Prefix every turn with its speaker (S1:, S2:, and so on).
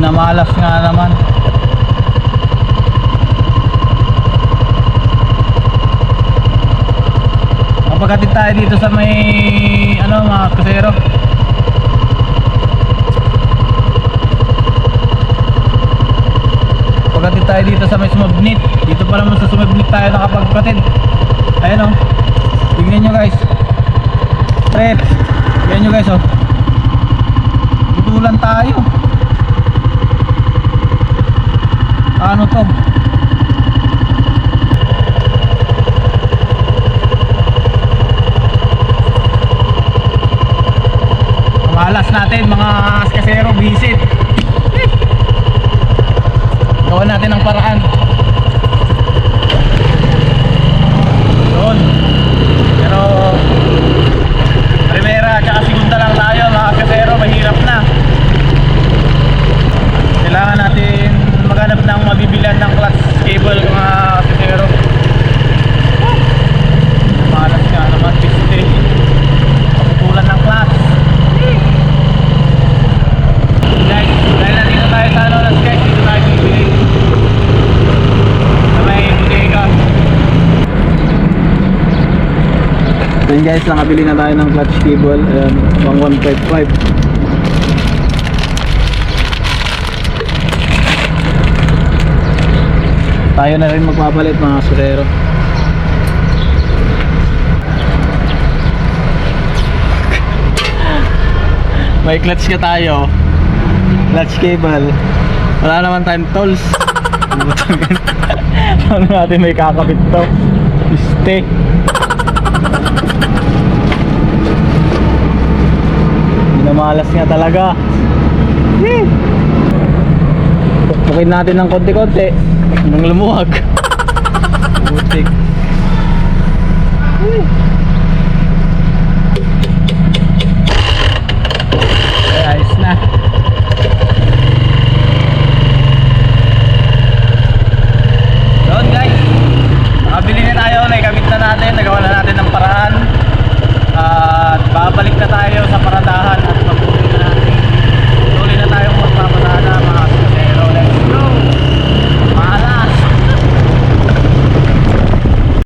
S1: Malas nga naman. Kapagkatid tayo dito sa may ano mga kasero. Pagkatid tayo dito sa may sumabnit. Dito pa naman sa sumabnit tayo nakapagkatid. Ayan o. Tignan nyo guys. Trip. Tignan nyo guys o. Tutulan tayo. Ano to? Kamalas natin mga kasero visit. Gawa natin ang paraan. Doon. Pero primera at saka segunda lang tayo mga kasero, mahirap na. Kailangan natin maghanap ng mabibilan ng clutch cable mga kasero. Malas nga naman, piste. Paputulan ng clutch. Guys, dahil nandito tayo sa ano ng sketch, dito tayo bibili. Sa may bodega. So guys, nakabili na tayo ng clutch cable. Ayan, pang 155. Tayo na rin magpapalit mga surero. May clutch ka tayo. Clutch cable. Wala naman tayong tools. ano natin may kakabit to? Piste. Minamalas nga talaga. Pukpukin natin ng konti-konti. Nang lumuwag.